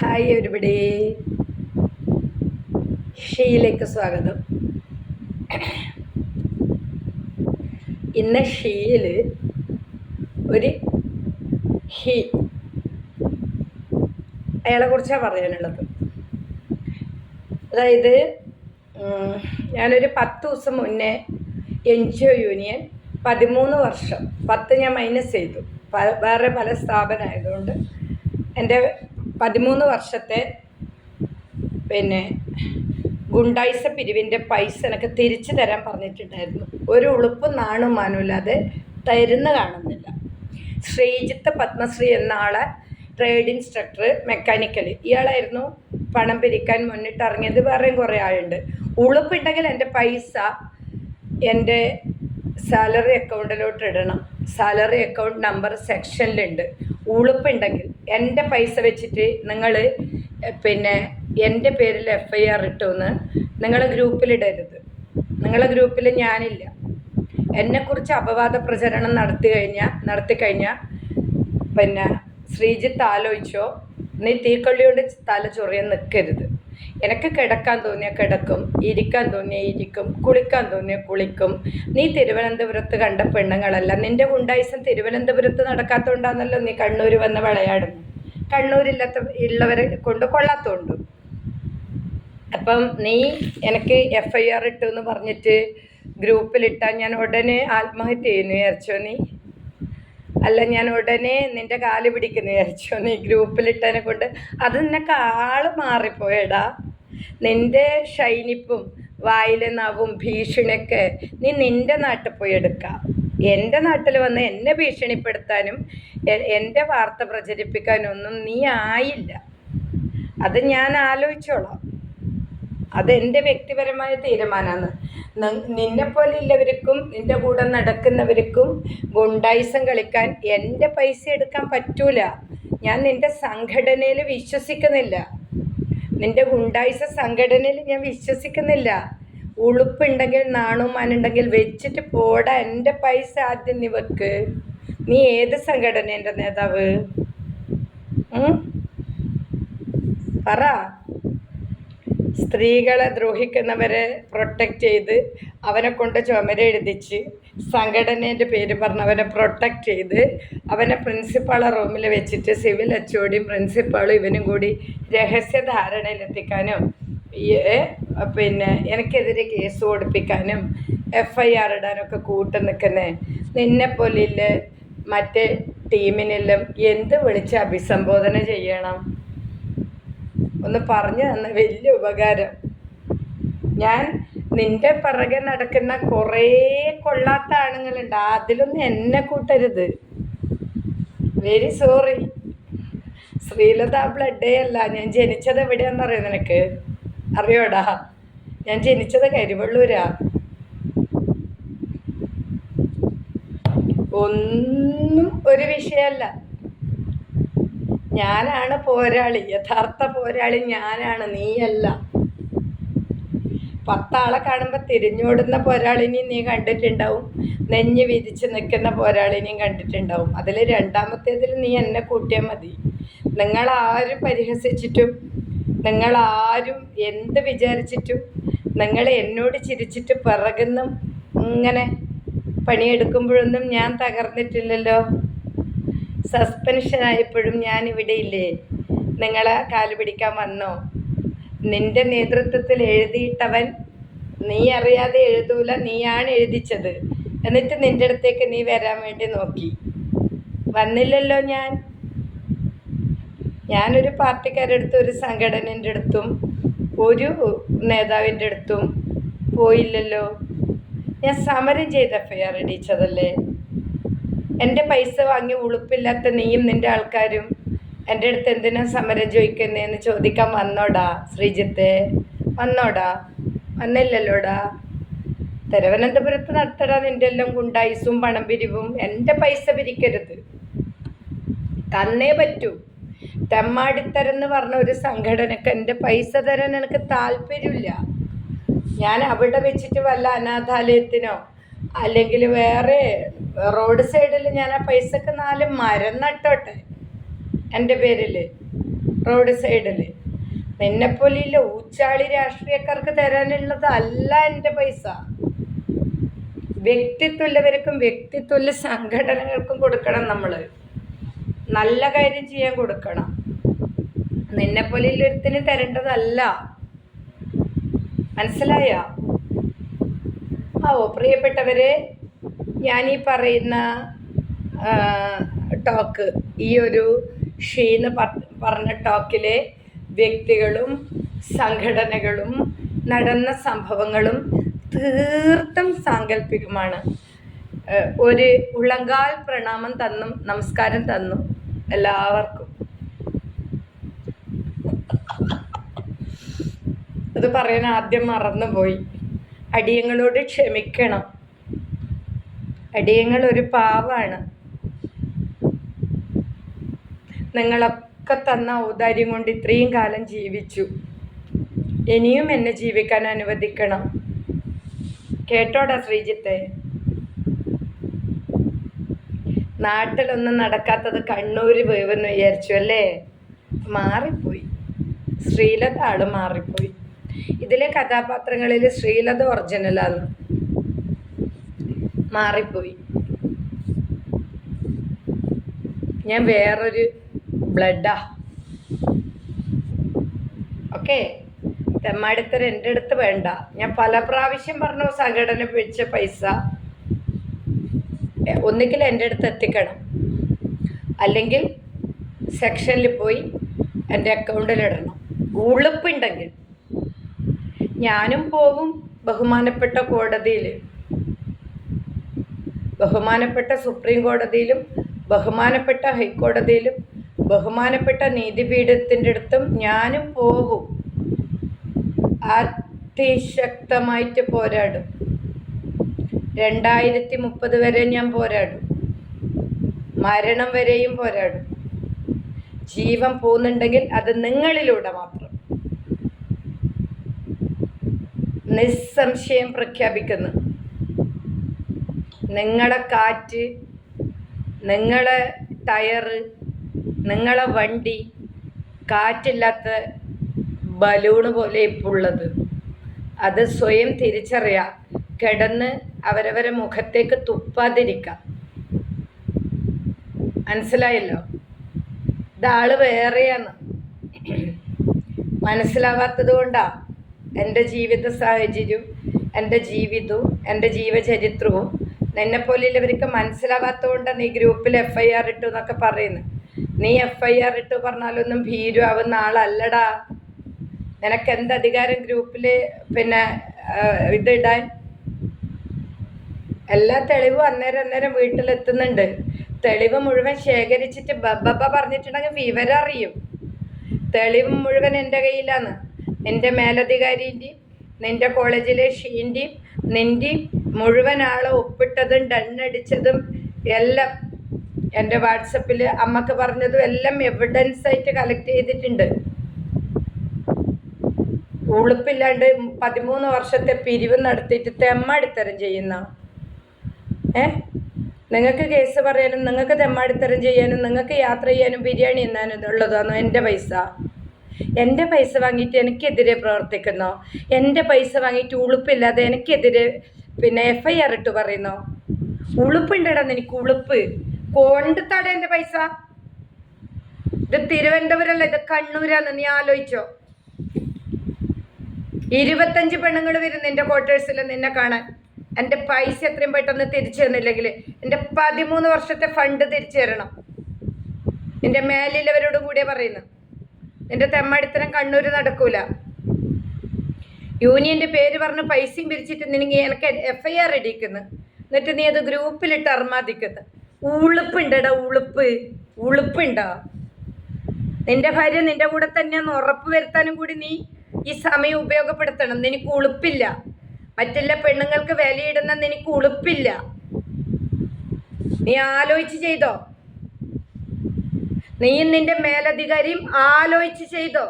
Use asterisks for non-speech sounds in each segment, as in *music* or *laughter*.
Hi everybody ഷീയിലേക്ക് സ്വാഗതം. ഇന്ന് ഷീയിൽ ഒരു ഹി. അയാളെ കുറിച്ചാണ് പറയാനുള്ളത്. അതായത് ഞാനൊരു പത്ത് ദിവസം മുന്നേ എൻ ജി ഒ യൂണിയൻ പതിമൂന്ന് വർഷം പത്ത് ഞാൻ മൈനസ് ചെയ്തു. വേറെ പല സ്ഥാപനമായതുകൊണ്ട് എന്റെ പതിമൂന്ന് വർഷത്തെ പിന്നെ ഗുണ്ടായിസ പിരിവിന്റെ പൈസ എനിക്ക് തിരിച്ചു തരാൻ പറഞ്ഞിട്ടുണ്ടായിരുന്നു. ഒരു ഉളുപ്പും നാണും മാനുമില്ലാതെ തരുന്ന കാണുന്നില്ല. ശ്രീജിത്ത് പത്മശ്രീ എന്ന ആളെ ട്രേഡ് ഇൻസ്ട്രക്ടർ മെക്കാനിക്കൽ ഇയാളായിരുന്നു പണം പിരിക്കാൻ മുന്നിട്ട് ഇറങ്ങിയത്. വേറെയും കുറേ ആളുണ്ട്. ഉളുപ്പുണ്ടെങ്കിൽ എന്റെ പൈസ എന്റെ സാലറി അക്കൗണ്ടിലോട്ട് ഇടണം. സാലറി അക്കൗണ്ട് നമ്പർ സെക്ഷനിലുണ്ട്. ഉളുപ്പുണ്ടെങ്കിൽ എന്റെ പൈസ വെച്ചിട്ട് നിങ്ങൾ പിന്നെ എന്റെ പേരിൽ എഫ് ഐ ആർ ഇട്ടുമെന്ന് നിങ്ങളെ ഗ്രൂപ്പിലിടരുത് നിങ്ങളെ ഗ്രൂപ്പിൽ ഞാനില്ല. എന്നെക്കുറിച്ച് അപവാദ പ്രചരണം നടത്തി കഴിഞ്ഞാൽ നടത്തി കഴിഞ്ഞാൽ പിന്നെ ശ്രീജിത്ത് ആലോചിച്ചോ? നീ തീക്കള്ളിയോട് തല ചൊറിയാൻ നിൽക്കരുത് എനിക്ക് കിടക്കാൻ തോന്നിയാൽ കിടക്കും ഇരിക്കാൻ തോന്നിയാൽ ഇരിക്കും കുളിക്കാൻ തോന്നിയാൽ കുളിക്കും. നീ തിരുവനന്തപുരത്ത് കണ്ട പെണ്ണുങ്ങളല്ല. നിന്റെ ഗുണ്ടായിസം തിരുവനന്തപുരത്ത് നടക്കാത്തതുകൊണ്ടാണല്ലോ നീ കണ്ണൂർ വന്ന് വിളയാടുന്നു. കണ്ണൂരില്ലാത്ത ഉള്ളവരെ കൊണ്ട് കൊള്ളാത്തോണ്ട്. അപ്പം നീ എനിക്ക് എഫ് ഐ ആർ ഇട്ടു എന്ന് പറഞ്ഞിട്ട് ഗ്രൂപ്പിലിട്ടാൽ ഞാൻ ഉടനെ ആത്മഹത്യ ചെയ്യുന്നു വിചാരിച്ചോ നീ? അല്ല ഞാൻ ഉടനെ നിന്റെ കാൽ പിടിക്കുന്നു വിചാരിച്ചു. നീ ഗ്രൂപ്പിലിട്ടതിനെ കൊണ്ട് അത് നിനക്ക് ആൾ മാറിപ്പോയടാ. നിന്റെ ഷൈനിപ്പും വായിലെ നവും ഭീഷണിയൊക്കെ നീ നിന്റെ നാട്ടിൽ പോയി എടുക്കാം. എന്റെ നാട്ടിൽ വന്ന് എന്നെ ഭീഷണിപ്പെടുത്താനും എന്റെ വാർത്ത പ്രചരിപ്പിക്കാനൊന്നും നീ ആയില്ല. അത് ഞാൻ ആലോചിച്ചോളാം. അതെന്റെ വ്യക്തിപരമായ തീരുമാനമാണ് നിന്നെ പോലെ ഉള്ളവർക്കും നിന്റെ കൂടെ നടക്കുന്നവർക്കും ഗുണ്ടായിസം കളിക്കാൻ എന്റെ പൈസ എടുക്കാൻ പറ്റൂല. ഞാൻ നിന്റെ സംഘടനയിൽ വിശ്വസിക്കുന്നില്ല. നിന്റെ ഗുണ്ടായിസ സംഘടനയിൽ ഞാൻ വിശ്വസിക്കുന്നില്ല. ഉളുപ്പുണ്ടെങ്കിൽ നാണുമാനുണ്ടെങ്കിൽ വെച്ചിട്ട് പോടാ എന്റെ പൈസ ആദ്യം നീ വെക്ക് നീ ഏത് സംഘടനേന്റെ നേതാവ്? പറ. സ്ത്രീകളെ ദ്രോഹിക്കുന്നവരെ പ്രൊട്ടക്റ്റ് ചെയ്ത് അവനെ കൊണ്ട് ചുമര എഴുതിച്ച് സംഘടനേന്റെ പേര് പറഞ്ഞ് അവനെ പ്രൊട്ടക്റ്റ് ചെയ്ത് അവനെ പ്രിൻസിപ്പാളെ റൂമിൽ വെച്ചിട്ട് സിവിൽ എച്ച് ഒടിയും പ്രിൻസിപ്പാളും ഇവനും കൂടി രഹസ്യ ധാരണയിലെത്തിക്കാനും പിന്നെ എനിക്കെതിരെ കേസ് കൊടുപ്പിക്കാനും എഫ് ഐ ആർ ഇടാനൊക്കെ കൂട്ടു നിൽക്കുന്നേ. നിന്നെ പോലില്ല മറ്റേ ടീമിനെല്ലാം എന്ത് വിളിച്ച് അഭിസംബോധന ചെയ്യണം? ഒന്ന് പറഞ്ഞു തന്ന വലിയ ഉപകാരം. ഞാൻ നിന്റെ പിറകെ നടക്കുന്ന കുറേ കൊള്ളാത്ത ആണുങ്ങളുണ്ട്. അതിലൊന്നും എന്നെ കൂട്ടരുത്. വെരി സോറി ശ്രീലത ബ്ലഡേ അല്ല. ഞാൻ ജനിച്ചത് എവിടെയാണെന്നറിയോ നിനക്ക്? അറിയോടാ? ഞാൻ ജനിച്ചത് കരിവള്ളൂരാ. ഒന്നും ഒരു വിഷയമല്ല. ഞാനാണ് പോരാളി യഥാർത്ഥ പോരാളി ഞാനാണ് നീയല്ല. പത്താളെ കാണുമ്പോൾ തിരിഞ്ഞോടുന്ന പോരാളിനെയും നീ കണ്ടിട്ടുണ്ടാവും. നെഞ്ഞ് വിരിച്ച് നിൽക്കുന്ന പോരാളിനെയും കണ്ടിട്ടുണ്ടാവും. അതിൽ രണ്ടാമത്തേതിൽ നീ എന്നെ കൂട്ടിയാൽ മതി. നിങ്ങളാരും പരിഹസിച്ചിട്ടും നിങ്ങളാരും എന്ത് വിചാരിച്ചിട്ടും നിങ്ങൾ എന്നോട് ചിരിച്ചിട്ട് പിറകുന്നും ഇങ്ങനെ പണിയെടുക്കുമ്പോഴൊന്നും ഞാൻ തകർന്നിട്ടില്ലല്ലോ. സസ്പെൻഷൻ ആയപ്പോഴും ഞാൻ ഇവിടെ ഇല്ലേ? നിങ്ങളെ കാൽ പിടിക്കാൻ വന്നോ? നിന്റെ നേതൃത്വത്തിൽ എഴുതിയിട്ടവൻ നീ അറിയാതെ എഴുതൂല നീയാണ് എഴുതിച്ചത്. എന്നിട്ട് നിന്റെ അടുത്തേക്ക് നീ വരാൻ വേണ്ടി നോക്കി. വന്നില്ലല്ലോ ഞാൻ. ഞാനൊരു പാർട്ടിക്കാരുടെ അടുത്തും ഒരു സംഘടനന്റെ അടുത്തും ഒരു നേതാവിന്റെ അടുത്തും പോയില്ലല്ലോ. ഞാൻ സമരം ചെയ്ത എഫ് ഐ ആർ ഇടിച്ചതല്ലേ എന്റെ പൈസ വാങ്ങി ഉളുപ്പില്ലാത്ത നീയും നിന്റെ ആൾക്കാരും എന്റെ അടുത്ത് എന്തിനാ സമരം ചോദിക്കുന്നതെന്ന് ചോദിക്കാൻ വന്നോടാ ശ്രീജിത്തെ. വന്നോടാ. വന്നില്ലല്ലോടാ. തിരുവനന്തപുരത്ത് നടത്തടാ നിന്റെ എല്ലാം ഗുണ്ടായിസും പണം പിരിവും. എന്റെ പൈസ പിരിക്കരുത്. തന്നേ പറ്റൂ. തെമ്മാടിത്തരെന്ന് പറഞ്ഞ ഒരു സംഘടനക്ക് എന്റെ പൈസ തരാൻ എനിക്ക് താല്പര്യമില്ല. ഞാൻ അവിടെ വെച്ചിട്ട് വല്ല അനാഥാലയത്തിനോ അല്ലെങ്കിൽ വേറെ റോഡ് സൈഡിൽ ഞാൻ ആ പൈസക്ക് നാല് മരം നട്ടോട്ടെ എന്റെ പേരിൽ റോഡ് സൈഡിൽ. നിന്നെപ്പോലെയുള്ള ഊച്ചാളി രാഷ്ട്രീയക്കാർക്ക് തരാനുള്ളതല്ല എന്റെ പൈസ. വ്യക്തിത്വമുള്ളവർക്കും വ്യക്തിത്വമുള്ള സംഘടനകൾക്കും കൊടുക്കണം നമ്മൾ. നല്ല കാര്യം ചെയ്യാൻ കൊടുക്കണം. നിന്നെപ്പോലെയുള്ള ഒരുത്തിന് തരേണ്ടതല്ല. മനസ്സിലായ? ഓ പ്രിയപ്പെട്ടവരെ ഞാൻ ഈ പറയുന്ന ടോക്ക് ഈ ഒരു ഷീന്ന് പറഞ്ഞ ടോക്കിലെ വ്യക്തികളും സംഘടനകളും നടന്ന സംഭവങ്ങളും തീർത്തും സാങ്കല്പികമാണ് ഒരു ഉള്ളങ്കാൽ പ്രണാമം തന്നും നമസ്കാരം തന്നു എല്ലാവർക്കും. അത് പറയാൻ ആദ്യം മറന്നുപോയി. അടിയങ്ങളോട് ക്ഷമിക്കണം. അടിയങ്ങൾ ഒരു പാവാണ്. നിങ്ങളൊക്കെ തന്ന ഔദാര്യം കൊണ്ട് ഇത്രയും കാലം ജീവിച്ചു. ഇനിയും എന്നെ ജീവിക്കാൻ അനുവദിക്കണം. കേട്ടോടാ ശ്രീജിത്തെ? നാട്ടിലൊന്നും നടക്കാത്തത് കണ്ണൂര് പോയെന്ന് വിചാരിച്ചു അല്ലേ? മാറിപ്പോയി. ശ്രീലത ആൾ മാറിപ്പോയി. ഇതിലെ കഥാപാത്രങ്ങളിൽ ശ്രീലത ഒറിജിനലാണ് മാറിപ്പോയി. ഞാൻ വേറൊരു ബ്ലഡാ ഓക്കെ തെമ്മാടിത്തരം എന്റെ അടുത്ത് വേണ്ട. ഞാൻ പല പ്രാവശ്യം പറഞ്ഞു സംഘടന പിടിച്ച പൈസ ഒന്നുകിൽ എന്റെ അടുത്ത് എത്തിക്കണം. അല്ലെങ്കിൽ സെക്ഷനിൽ പോയി എന്റെ അക്കൗണ്ടിലിടണം ഉളുപ്പുണ്ടെങ്കിൽ ഞാനും പോവും ബഹുമാനപ്പെട്ട കോടതിയിൽ ബഹുമാനപ്പെട്ട സുപ്രീം കോടതിയിലും ബഹുമാനപ്പെട്ട ഹൈക്കോടതിയിലും ബഹുമാനപ്പെട്ട നീതിപീഠത്തിന്റെ അടുത്തും ഞാനും പോകും. അതിശക്തമായിട്ട് പോരാടും. രണ്ടായിരത്തി മുപ്പത് വരെ ഞാൻ പോരാടും. മരണം വരെയും പോരാടും. ജീവൻ പോകുന്നുണ്ടെങ്കിൽ അത് നിങ്ങളിലൂടെ മാത്രം. നിസ്സംശയം പ്രഖ്യാപിക്കുന്നു. നിങ്ങളെ കാറ്റ് നിങ്ങളെ ടയറ് നിങ്ങളെ വണ്ടി കാറ്റില്ലാത്ത ബലൂണ് പോലെ ഇപ്പോൾ ഉള്ളത്. അത് സ്വയം തിരിച്ചറിയാം. കിടന്ന് അവരവരെ മുഖത്തേക്ക് തുപ്പാതിരിക്കാം. മനസ്സിലായല്ലോ? ഇതാൾ വേറെയാണ്. മനസ്സിലാവാത്തത് കൊണ്ടാ എന്റെ ജീവിത സാഹചര്യവും എന്റെ ജീവിതവും എന്റെ ജീവചരിത്രവും എന്നെ പോലെയുള്ളവർക്ക് മനസ്സിലാവാത്തതുകൊണ്ടാണ് നീ ഗ്രൂപ്പിൽ എഫ് ഐ ആർ ഇട്ടു എന്നൊക്കെ പറയുന്നത്. നീ എഫ് ഐ ആർ ഇട്ടു പറഞ്ഞാലൊന്നും ഭീരു ആവുന്ന ആളല്ലടാ. നിനക്ക് എന്ത് അധികാരം ഗ്രൂപ്പിൽ പിന്നെ ഇതിടാൻ? എല്ലാ തെളിവും അന്നേരം അന്നേരം വീട്ടിലെത്തുന്നുണ്ട്. തെളിവ് മുഴുവൻ ശേഖരിച്ചിട്ട് ബബ്ബ പറഞ്ഞിട്ടുണ്ടെങ്കിൽ വിവരം അറിയും. തെളിവ് മുഴുവൻ എന്റെ കയ്യിലാണ്. നിന്റെ മേലധികാരിന്റെയും നിന്റെ കോളേജിലെ ഷീന്റെയും നിന്റെയും മുഴുവൻ ആളെ ഒപ്പിട്ടതും ഡണ്ണടിച്ചതും എല്ലാം എന്റെ വാട്സപ്പിൽ അമ്മയ്ക്ക് പറഞ്ഞതും എല്ലാം എവിഡൻസ് ആയിട്ട് കളക്ട് ചെയ്തിട്ടുണ്ട്. ഉളുപ്പില്ലാണ്ട് പതിമൂന്ന് വർഷത്തെ പിരിവ് നടത്തിയിട്ട് തെമ്മാടിത്തരം ചെയ്യുന്ന. ഏ? നിങ്ങൾക്ക് കേസ് പറയാനും നിങ്ങൾക്ക് തെമ്മാടിത്തരം ചെയ്യാനും നിങ്ങൾക്ക് യാത്ര ചെയ്യാനും ബിരിയാണി എന്നാനും ഉള്ളതാണോ എന്റെ പൈസ? എന്റെ പൈസ വാങ്ങിയിട്ട് എനിക്കെതിരെ പ്രവർത്തിക്കുന്നോ? എന്റെ പൈസ വാങ്ങിയിട്ട് ഉളുപ്പില്ലാതെ എനിക്കെതിരെ പിന്നെ എഫ് ഐ ആർ ഇട്ട് പറയുന്നു? ഉളുപ്പുണ്ടടാ എനിക്ക് ഉളുപ്പ്. കൊണ്ടുത്താടെ എന്റെ പൈസ. ഇത് തിരുവനന്തപുരമല്ല ഇത് കണ്ണൂരാന്ന് നീ ആലോചിച്ചോ ഇരുപത്തഞ്ച് പെണ്ണുങ്ങൾ വരും നിന്റെ ക്വാർട്ടേഴ്സിൽ നിന്നെ കാണാൻ. എന്റെ പൈസ എത്രയും പെട്ടെന്ന് തിരിച്ചു തന്നില്ലെങ്കിൽ എന്റെ പതിമൂന്ന് വർഷത്തെ ഫണ്ട് തിരിച്ചു തരണം. നിന്റെ മേലിലവരോട് കൂടെ പറയുന്നു നിന്റെ തെമ്മടിത്തരം കണ്ണൂര് നടക്കൂല. യൂണിയന്റെ പേര് പറഞ്ഞ് പൈസയും പിരിച്ചിട്ട് നിനക്ക് എനിക്ക് എഫ് ഐ ആർ ഇടിക്കുന്നു. എന്നിട്ട് നീ അത് ഗ്രൂപ്പിലിട്ട് അർമാദിക്കുന്നു. ഉളുപ്പുണ്ടടാ ഉളുപ്പ്. ഉളുപ്പുണ്ടോ? നിന്റെ ഭാര്യ നിന്റെ കൂടെ തന്നെയാന്ന് ഉറപ്പ് വരുത്താനും കൂടി നീ ഈ സമയം ഉപയോഗപ്പെടുത്തണം. നിനക്ക് ഉളുപ്പില്ല. മറ്റെല്ലാ പെണ്ണുങ്ങൾക്ക് വിലയിടുന്ന നിനക്ക് ഉളുപ്പില്ല. നീ ആലോചിച്ച് ചെയ്തോ? നീയും നിന്റെ മേലധികാരിയും ആലോചിച്ച് ചെയ്തോ?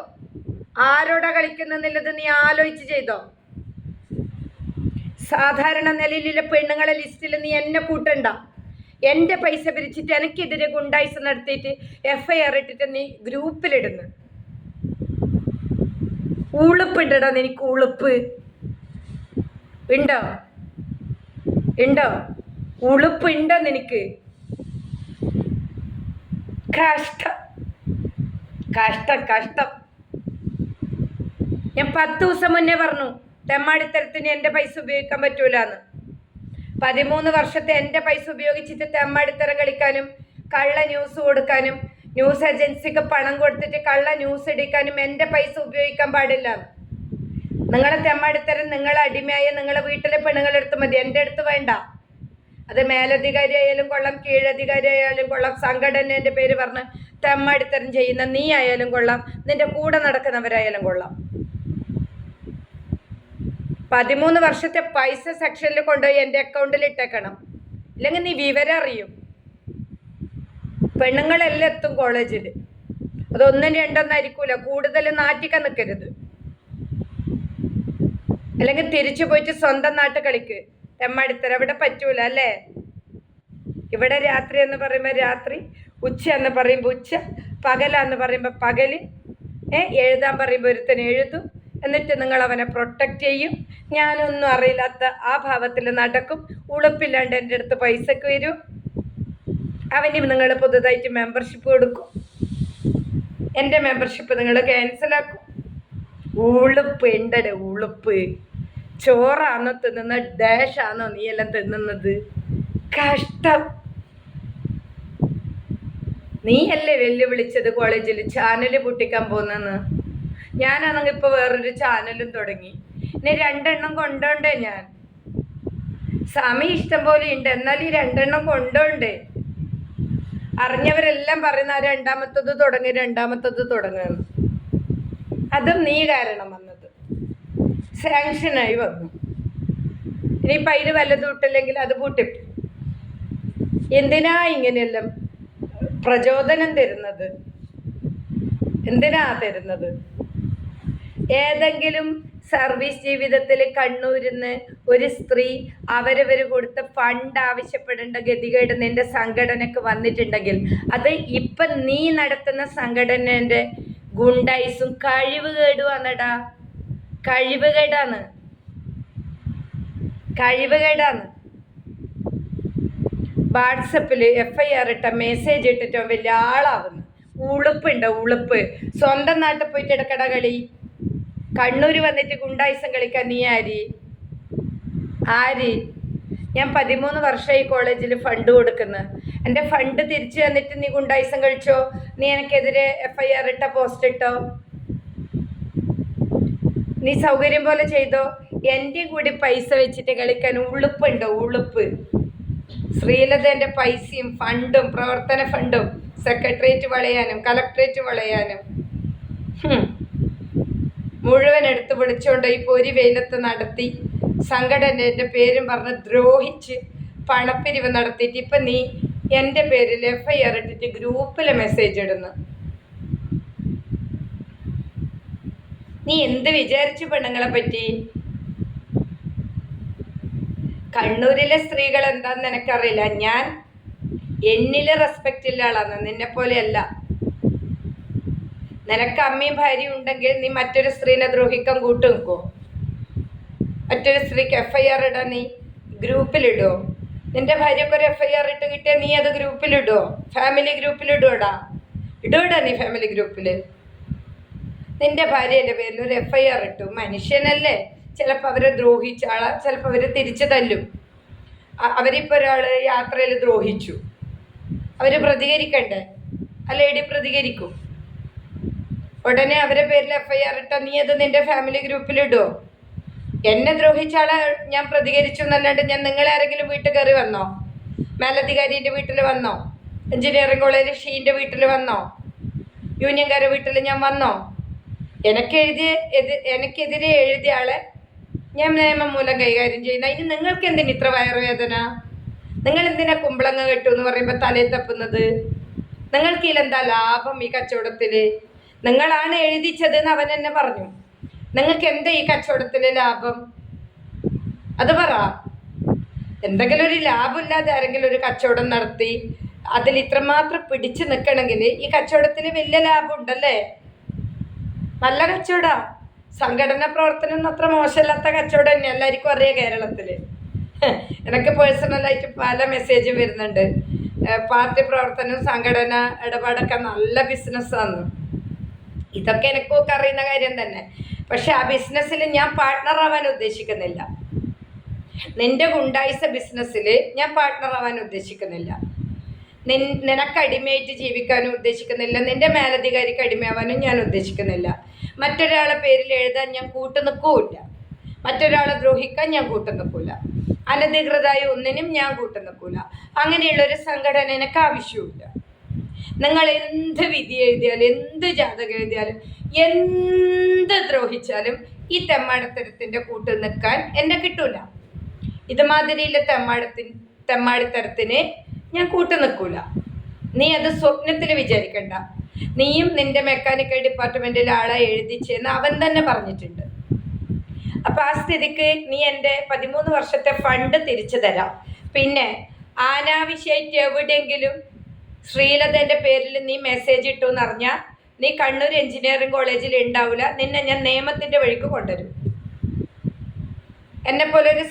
ആരോടാ കളിക്കുന്നെന്നുള്ളത് നീ ആലോചിച്ച് ചെയ്തോ? സാധാരണ നിലയിലുള്ള പെണ്ണുങ്ങളെ ലിസ്റ്റിൽ നീ എന്നെ കൂട്ടണ്ട. എന്റെ പൈസ പിരിച്ചിട്ട് എനിക്കെതിരെ ഗുണ്ടായിസ് നടത്തിയിട്ട് എഫ് ഐ ആർ ഇട്ടിട്ട് നീ ഗ്രൂപ്പിലിടുന്നു. ഉളുപ്പുണ്ടടാ നിനക്ക് ഉളുപ്പ്. ഉണ്ടോ? ഉണ്ടോ? ഉളുപ്പ് ഉണ്ടോ നിനക്ക്? കഷ്ടം. കഷ്ടം കഷ്ടം. ഞാൻ പത്ത് ദിവസം മുന്നേ പറഞ്ഞു തെമ്മാടിത്തരത്തിന് എന്റെ പൈസ ഉപയോഗിക്കാൻ പറ്റൂലെന്ന്. പതിമൂന്ന് വർഷത്തെ എന്റെ പൈസ ഉപയോഗിച്ചിട്ട് തെമ്മാടിത്തരം കളിക്കാനും കള്ള ന്യൂസ് കൊടുക്കാനും ന്യൂസ് ഏജൻസിക്ക് പണം കൊടുത്തിട്ട് കള്ള ന്യൂസ് എടുക്കാനും എന്റെ പൈസ ഉപയോഗിക്കാൻ പാടില്ല നിങ്ങളെ തെമ്മാടിത്തരം നിങ്ങളെ അടിമയായ നിങ്ങളെ വീട്ടിലെ പെണ്ണുങ്ങളെടുത്ത് മതി. എന്റെ അടുത്ത് വേണ്ട. അത് മേലധികാരി ആയാലും കൊള്ളാം കീഴധികാരി ആയാലും കൊള്ളാം. സംഘടനേന്റെ പേര് പറഞ്ഞ് തെമ്മടിത്തരം ചെയ്യുന്ന നീ ആയാലും കൊള്ളാം നിന്റെ കൂടെ നടക്കുന്നവരായാലും കൊള്ളാം. പതിമൂന്ന് വർഷത്തെ പൈസ സെക്ഷനിൽ കൊണ്ടുപോയി എന്റെ അക്കൗണ്ടിൽ ഇട്ടേക്കണം. ഇല്ലെങ്കിൽ നീ വിവരം അറിയും. പെണ്ണുങ്ങളെല്ലാം എത്തും കോളേജിൽ. അതൊന്നും രണ്ടൊന്നായിരിക്കൂല കൂടുതൽ നാറ്റിക്കാൻ നിൽക്കരുത്. അല്ലെങ്കിൽ തിരിച്ചു പോയിട്ട് സ്വന്തം നാട്ട് കളിക്ക്. തെമ്മാടിത്തര ഇവിടെ പറ്റൂല അല്ലേ? ഇവിടെ രാത്രി എന്ന് പറയുമ്പോൾ രാത്രി ഉച്ച എന്ന് പറയുമ്പോൾ ഉച്ച പകലാന്ന് പറയുമ്പോൾ പകൽ ഏ എഴുതാൻ പറയുമ്പോൾ ഒരുത്തൻ എഴുതും. എന്നിട്ട് നിങ്ങൾ അവനെ പ്രൊട്ടക്റ്റ് ചെയ്യും. ഞാനൊന്നും അറിയില്ലാത്ത ആ ഭാവത്തിൽ നടക്കും. ഉളുപ്പില്ലാണ്ട് എന്റെ അടുത്ത് പൈസക്ക് വരും. അവന് നിങ്ങൾ പുതുതായിട്ട് മെമ്പർഷിപ്പ് കൊടുക്കും. എന്റെ മെമ്പർഷിപ്പ് നിങ്ങൾ ക്യാൻസലാക്കും ഉളുപ്പ് ഉണ്ടടെ ഉളുപ്പ്? ചോറാണോ തിന്നുന്ന ഡാഷാണോ നീ എല്ലാം തിന്നുന്നത്? കഷ്ടം. നീയല്ലേ വെല്ലുവിളിച്ചത് കോളേജിൽ ചാനൽ പൊട്ടിക്കാൻ പോകുന്നെന്ന് ഞാനാണെങ്കിൽ ഇപ്പോൾ വേറൊരു ചാനലും തുടങ്ങി. ഇനി രണ്ടെണ്ണം കൊണ്ടോണ്ടേ ഞാൻ. സമി ഇഷ്ടം പോലെ ഉണ്ട് എന്നാൽ ഈ രണ്ടെണ്ണം കൊണ്ടോണ്ടേ. അറിഞ്ഞവരെല്ലാം പറയുന്ന ആ രണ്ടാമത്തത് തുടങ്ങി രണ്ടാമത്തത് തുടങ്ങുന്നു അതും നീ കാരണം സാങ്ഷനായി വന്നു ഇനി അതിന് വല്ലതും ഇട്ടില്ലെങ്കിൽ അത് പൂട്ടിപ്പോ എന്തിനാ ഇങ്ങനെയെല്ലാം പ്രചോദനം തരുന്നത്? എന്തിനാ തരുന്നത്? ഏതെങ്കിലും സർവീസ് ജീവിതത്തിൽ കണ്ണൂരിന്ന് ഒരു സ്ത്രീ അവരവർ കൊടുത്ത ഫണ്ട് ആവശ്യപ്പെടേണ്ട ഗതികേട് നിന്റെ സംഘടനക്ക് വന്നിട്ടുണ്ടെങ്കിൽ അത് ഇപ്പം നീ നടത്തുന്ന സംഘടനന്റെ ഗുണ്ടൈസും കഴിവുകേടുവാന്നടാ കഴിവുകേടാണ്. കഴിവുകേടാണ്. വാട്സപ്പിൽ എഫ് ഐ ആർ ഇട്ട മെസ്സേജ് ഇട്ടിട്ടോ വലിയ ആളാവുന്നു. ഉളുപ്പുണ്ട് ഉളുപ്പ്. സ്വന്തം നാട്ടിൽ പോയിട്ട് എടുക്കട കളി. കണ്ണൂർ വന്നിട്ട് ഗുണ്ടായിസം കളിക്കാൻ നീ ആരി? ആര്? ഞാൻ പതിമൂന്ന് വർഷമായി കോളേജിൽ ഫണ്ട് കൊടുക്കുന്നു. എന്റെ ഫണ്ട് തിരിച്ചു തന്നിട്ട് നീ ഗുണ്ടായിസം കളിച്ചോ? നീ എനിക്കെതിരെ എഫ് ഐ ആർ ഇട്ട പോസ്റ്റ് ഇട്ടോ? നീ സൗകര്യം പോലെ ചെയ്തോ? എന്റെ കൂടി പൈസ വെച്ചിട്ട് കളിക്കാൻ ഉളുപ്പുണ്ടോ? ഉളുപ്പ്. ശ്രീലതന്റെ പൈസയും ഫണ്ടും പ്രവർത്തന ഫണ്ടും സെക്രട്ടേറിയറ്റ് വളയാനും കളക്ടറേറ്റ് വളയാനും. മുഴുവൻ എടുത്ത് വിളിച്ചുകൊണ്ട് ഈ പൊരി വെയിലത്ത് നടത്തി സംഘടനേന്റെ പേരും പറഞ്ഞ് ദ്രോഹിച്ച് പണപ്പിരിവ് നടത്തിയിട്ട് ഇപ്പം നീ എന്റെ പേരിൽ എഫ് ഐ ആർ ഇട്ടിട്ട് ഗ്രൂപ്പിൽ മെസ്സേജ് ഇടുന്നു. നീ എന്ത് വിചാരിച്ചു പെണ്ണുങ്ങളെ പറ്റി? കണ്ണൂരിലെ സ്ത്രീകൾ എന്താന്ന് എനിക്കറിയില്ല ഞാൻ എന്നിൽ റെസ്പെക്റ്റ് ഇല്ല ആളാണ് നിന്നെ പോലെയല്ല. നിനക്ക് അമ്മയും ഭാര്യയും ഉണ്ടെങ്കിൽ നീ മറ്റൊരു സ്ത്രീനെ ദ്രോഹിക്കാൻ കൂട്ടു നിൽക്കോ മറ്റൊരു സ്ത്രീക്ക് എഫ് ഐ ആർ ഇടാൻ നീ ഗ്രൂപ്പിലിടുമോ നിന്റെ ഭാര്യക്ക് ഒരു എഫ് ഐ ആർ ഇട്ട് കിട്ടിയാൽ നീ അത് ഗ്രൂപ്പിലിടുമോ ഫാമിലി ഗ്രൂപ്പിലിടോടാ ഇടോടാ നീ ഫാമിലി ഗ്രൂപ്പിൽ നിന്റെ ഭാര്യയുടെ പേരിൽ ഒരു എഫ് ഐ ആർ ഇട്ടു. മനുഷ്യനല്ലേ? ചിലപ്പോൾ അവരെ ദ്രോഹിച്ച ആളെ ചിലപ്പോൾ അവരെ തിരിച്ചു തല്ലും. അവരിപ്പോൾ ഒരാൾ യാത്രയിൽ ദ്രോഹിച്ചു. അവർ പ്രതികരിക്കണ്ടേ? ആ പ്രതികരിക്കും. ഉടനെ അവരെ പേരിൽ എഫ് ഐ ആർ ഇട്ടാൽ നീ അത് നിന്റെ ഫാമിലി ഗ്രൂപ്പിൽ ഗ്രൂപ്പിലിടുമോ എന്നെ ദ്രോഹിച്ച ആളെ ഞാൻ പ്രതികരിച്ചു എന്നല്ലാണ്ട് ഞാൻ നിങ്ങളെ ആരെങ്കിലും വീട്ടിൽ കയറി വന്നോ? മേലധികാരിന്റെ വീട്ടിൽ വന്നോ? എഞ്ചിനീയറിംഗ് കോളേജ് ഷീന്റെ വീട്ടിൽ വന്നോ? യൂണിയൻകാരുടെ വീട്ടിൽ ഞാൻ വന്നോ? എനിക്ക് എഴുതിയ എതി എനിക്കെതിരെ എഴുതിയ ആളെ ഞാൻ നിയമം മൂലം കൈകാര്യം ചെയ്യുന്ന. അതിന് നിങ്ങൾക്ക് എന്തിന് ഇത്ര വയറുവേദന? നിങ്ങൾ എന്തിനാ കുമ്പളങ്ങ കെട്ടു എന്ന് പറയുമ്പോൾ തലയിൽ തപ്പുന്നത്? നിങ്ങൾക്ക് ഇതിലെന്താ ലാഭം ഈ കച്ചവടത്തിൽ നിങ്ങളാണ് എഴുതിച്ചത് എന്ന് അവൻ എന്നെ പറഞ്ഞു. നിങ്ങൾക്ക് എന്താ ഈ കച്ചവടത്തിൽ ലാഭം? അത് പറ. എന്തെങ്കിലും ഒരു ലാഭമില്ലാതെ ആരെങ്കിലും ഒരു കച്ചവടം നടത്തി അതിൽ ഇത്രമാത്രം പിടിച്ചു നിൽക്കണമെങ്കിൽ ഈ കച്ചവടത്തിന് വലിയ ലാഭം ഉണ്ടല്ലേ? നല്ല കച്ചവടാ. സംഘടന പ്രവർത്തനം അത്ര മോശമില്ലാത്ത കച്ചവടം തന്നെ എല്ലാവർക്കും അറിയാം കേരളത്തിൽ *laughs* എനിക്ക് പേഴ്സണലായിട്ട് പല മെസ്സേജും വരുന്നുണ്ട്. പാർട്ടി പ്രവർത്തനം സംഘടന ഇടപാടൊക്കെ നല്ല ബിസിനസ്സാണ് ഇതൊക്കെ എനിക്കൊക്കെ അറിയുന്ന കാര്യം തന്നെ. പക്ഷെ ആ ബിസിനസ്സിൽ ഞാൻ പാർട്ട്ണർ ആവാൻ ഉദ്ദേശിക്കുന്നില്ല. നിന്റെ ഗുണ്ടായിസ ബിസിനസ്സിൽ ഞാൻ പാർട്ട്ണർ ആവാൻ ഉദ്ദേശിക്കുന്നില്ല. നിനക്ക് അടിമയായിട്ട് ജീവിക്കാനും ഉദ്ദേശിക്കുന്നില്ല. നിന്റെ മേലധികാരിക്ക് അടിമയാവാനും ഞാൻ ഉദ്ദേശിക്കുന്നില്ല. മറ്റൊരാളെ പേരിൽ എഴുതാൻ ഞാൻ കൂട്ടു നിൽക്കൂല്ല. മറ്റൊരാളെ ദ്രോഹിക്കാൻ ഞാൻ കൂട്ടു നിൽക്കൂല അനധികൃതമായ ഒന്നിനും ഞാൻ കൂട്ടു നിൽക്കൂല അങ്ങനെയുള്ളൊരു സംഘടന എനിക്ക് ആവശ്യമില്ല നിങ്ങൾ എന്ത് വിധി എഴുതിയാലും എന്ത് ജാതകം എഴുതിയാലും എന്ത് ദ്രോഹിച്ചാലും ഈ തെമ്മാടത്തരത്തിന്റെ കൂട്ട് നിൽക്കാൻ എന്നെ കിട്ടൂല. ഇതുമാതിരിയുള്ള തെമ്മാടത്തിന് തെമ്മാടിത്തരത്തിന് ഞാൻ കൂട്ടു നിൽക്കൂല. നീ അത് സ്വപ്നത്തിൽ വിചാരിക്കണ്ട. നീയും നിന്റെ മെക്കാനിക്കൽ ഡിപ്പാർട്ട്മെന്റിൽ ആളെ എഴുതിച്ചെന്ന് അവൻ തന്നെ പറഞ്ഞിട്ടുണ്ട്. അപ്പം ആ സ്ഥിതിക്ക് നീ എന്റെ പതിമൂന്ന് വർഷത്തെ ഫണ്ട് തിരിച്ചു തരാം. പിന്നെ അനാവശ്യമായിട്ട് എവിടെയെങ്കിലും ശ്രീലതന്റെ പേരിൽ നീ മെസ്സേജ് ഇട്ടു എന്നറിഞ്ഞാൽ നീ കണ്ണൂർ എഞ്ചിനീയറിംഗ് കോളേജിൽ ഉണ്ടാവില്ല നിന്നെ ഞാൻ നിയമത്തിന്റെ വഴിക്ക് കൊണ്ടുവരും. എന്നെ പോലെ ഒരു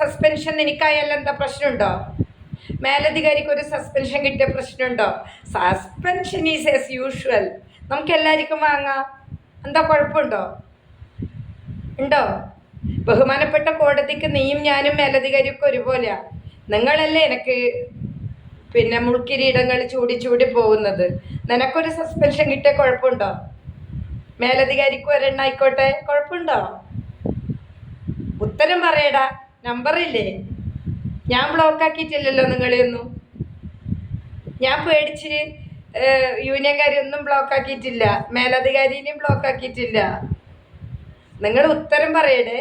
സസ്പെൻഷൻ നിനക്കായാലും എന്താ പ്രശ്നമുണ്ടോ? മേലധികാരിക്ക് ഒരു സസ്പെൻഷൻ കിട്ടിയ പ്രശ്നമുണ്ടോ? സസ്പെൻഷൻ ഈസ് ആസ് യൂഷ്വൽ നമുക്ക് എല്ലാവർക്കും വാങ്ങാം. എന്താ കുഴപ്പമുണ്ടോ? ഉണ്ടോ? ബഹുമാനപ്പെട്ട കോടതിക്ക് നീയും ഞാനും മേലധികാരിയൊക്കെ ഒരുപോലെയാ. നിങ്ങളല്ലേ എനിക്ക് പിന്നെ മുൾക്കിരീടങ്ങൾ ചൂടി ചൂടി പോകുന്നത്. നിനക്കൊരു സസ്പെൻഷൻ കിട്ടിയ കുഴപ്പമുണ്ടോ? മേലധികാരിക്ക് ഒരെണ്ണായിക്കോട്ടെ കുഴപ്പമുണ്ടോ? ഉത്തരം പറയടാ. നമ്പറില്ലേ ഞാൻ ബ്ലോക്ക് ആക്കിയിട്ടില്ലല്ലോ നിങ്ങളെയൊന്നും. ഞാൻ പേടിച്ച് യൂണിയൻകാരെയൊന്നും ബ്ലോക്ക് ആക്കിയിട്ടില്ല മേലധികാരിനെയും ബ്ലോക്ക് ആക്കിയിട്ടില്ല നിങ്ങൾ ഉത്തരം പറയണേ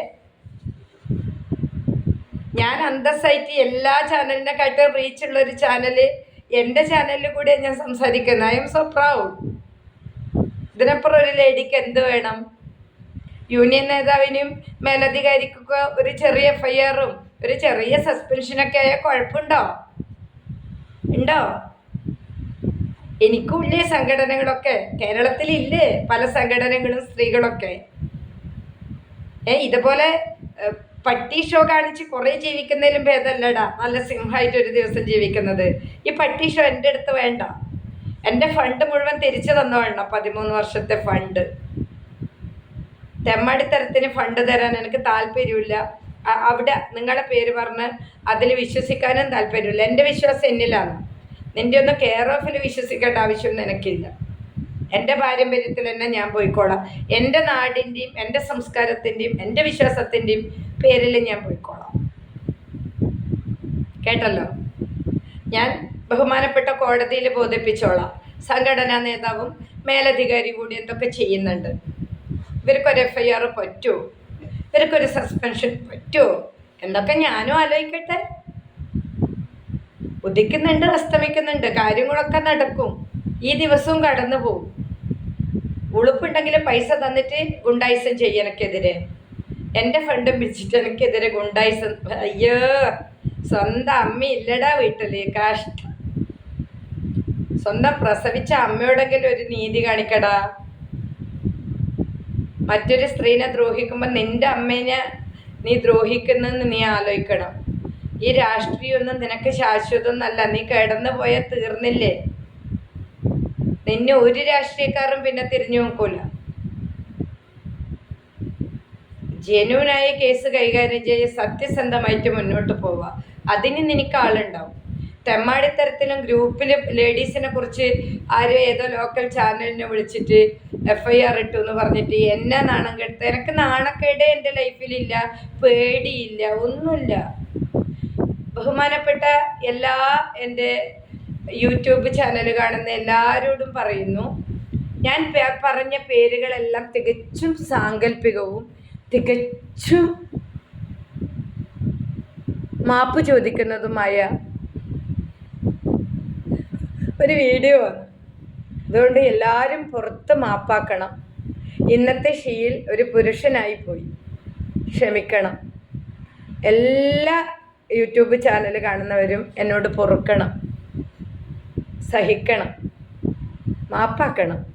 ഞാൻ അന്തസ്സായിട്ട് എല്ലാ ചാനലിനെക്കാട്ടും റീച്ച് ഉള്ള ഒരു ചാനൽ എന്റെ ചാനലിൽ കൂടെ ഞാൻ സംസാരിക്കുന്നത്. ഐ എം സോ പ്രൗഡ് ഇതിനപ്പുറം ഒരു ലേഡിക്ക് എന്ത് വേണം? യൂണിയൻ നേതാവിനും മേലധികാരിക്കൊക്കെ ഒരു ചെറിയ എഫ്ഐആറും ഒരു ചെറിയ സസ്പെൻഷനൊക്കെ ആയാൽ കുഴപ്പമുണ്ടോ ഉണ്ടോ എനിക്കുള്ളേ സംഘടനകളൊക്കെ. കേരളത്തിലില്ലേ പല സംഘടനകളും സ്ത്രീകളൊക്കെ? ഏ ഇതുപോലെ പട്ടി ഷോ കാണിച്ച് കുറേ ജീവിക്കുന്നതിലും ഭേദമല്ലടാ നല്ല സിംഹമായിട്ട് ഒരു ദിവസം ജീവിക്കുന്നത്. ഈ പട്ടി ഷോ എന്റെ അടുത്ത് വേണ്ട. എന്റെ ഫണ്ട് മുഴുവൻ തിരിച്ചു തന്നു വേണം പതിമൂന്ന് വർഷത്തെ ഫണ്ട്. തെമ്മാടിത്തരത്തിന് ഫണ്ട് തരാൻ എനിക്ക് താല്പര്യമില്ല. അവിടെ നിങ്ങളുടെ പേര് പറഞ്ഞ് അതിൽ വിശ്വസിക്കാനും താല്പര്യമില്ല. എന്റെ വിശ്വാസം എന്നിലാണ്. നിന്റെ ഒന്ന് കെയർ ഓഫിൽ വിശ്വസിക്കേണ്ട ആവശ്യം നിനക്കില്ല. എന്റെ പാരമ്പര്യത്തിൽ തന്നെ ഞാൻ പോയിക്കോളാം. എന്റെ നാടിന്റെയും എന്റെ സംസ്കാരത്തിന്റെയും എന്റെ വിശ്വാസത്തിന്റെയും പേരിൽ ഞാൻ പോയിക്കോളാം. കേട്ടല്ലോ? ഞാൻ ബഹുമാനപ്പെട്ട കോടതിയിൽ ബോധിപ്പിച്ചോളാം. സംഘടനാ നേതാവും മേലധികാരി കൂടി എന്തൊക്കെ ചെയ്യുന്നുണ്ട്? ഇവർക്കൊരു എഫ് ഐ ആർ പറ്റുമോ ഇവർക്കൊരു സസ്പെൻഷൻ പറ്റുമോ എന്നൊക്കെ ഞാനും ആലോചിക്കട്ടെ. ഉദിക്കുന്നുണ്ട് അസ്തമിക്കുന്നുണ്ട് കാര്യങ്ങളൊക്കെ നടക്കും. ഈ ദിവസവും കടന്നു പോകും. ഉളുപ്പുണ്ടെങ്കിൽ പൈസ തന്നിട്ട് ഗുണ്ടായിസം ചെയ്യനക്കെതിരെ എന്റെ ഫണ്ടും പിടിച്ചിട്ട് എനിക്കെതിരെ ഗുണ്ടായിസം അയ്യോ സ്വന്തം അമ്മ ഇല്ലടാ വീട്ടിൽ കാഷ്ട സ്വന്തം പ്രസവിച്ച അമ്മയോടെങ്കിലും ഒരു നീതി കാണിക്കടാ. മറ്റൊരു സ്ത്രീനെ ദ്രോഹിക്കുമ്പോൾ നിന്റെ അമ്മേനെ നീ ദ്രോഹിക്കുന്നെന്ന് നീ ആലോചിക്കണം. ഈ രാഷ്ട്രീയമൊന്നും നിനക്ക് ശാശ്വതമൊന്നല്ല. നീ കിടന്നു പോയാൽ തീർന്നില്ലേ? നിന്നെ ഒരു രാഷ്ട്രീയക്കാരും പിന്നെ തിരിഞ്ഞു നോക്കൂല. ജനുവിനായ കേസ് കൈകാര്യം ചെയ്ത് സത്യസന്ധമായിട്ട് മുന്നോട്ട് പോവുക. അതിന് നിനക്ക് ആളുണ്ടാവും. തെമ്മാടിത്തരത്തിലും ഗ്രൂപ്പിൽ ലേഡീസിനെ കുറിച്ച് ആരും ഏതോ ലോക്കൽ ചാനലിനെ വിളിച്ചിട്ട് എഫ് ഐ ആർ ഇട്ടു എന്ന് പറഞ്ഞിട്ട് എന്നെ നാണം കെടുത്ത്. എനിക്ക് നാണക്കേടേ എന്റെ ലൈഫിലില്ല പേടിയില്ല ഒന്നുമില്ല. ബഹുമാനപ്പെട്ട എല്ലാ എന്റെ യൂട്യൂബ് ചാനൽ കാണുന്ന എല്ലാവരോടും പറയുന്നു ഞാൻ പറഞ്ഞ പേരുകളെല്ലാം തികച്ചും സാങ്കല്പികവും തികച്ചും മാപ്പ് ചോദിക്കുന്നതുമായ ഒരു വീഡിയോ വന്നു. അതുകൊണ്ട് എല്ലാവരും പുറത്ത് മാപ്പാക്കണം. ഇന്നത്തെ ഷീൽ ഒരു പുരുഷനായി പോയി. ക്ഷമിക്കണം. എല്ലാ യൂട്യൂബ് ചാനൽ കാണുന്നവരും എന്നോട് പൊറുക്കണം. സഹിക്കണം. മാപ്പാക്കണം.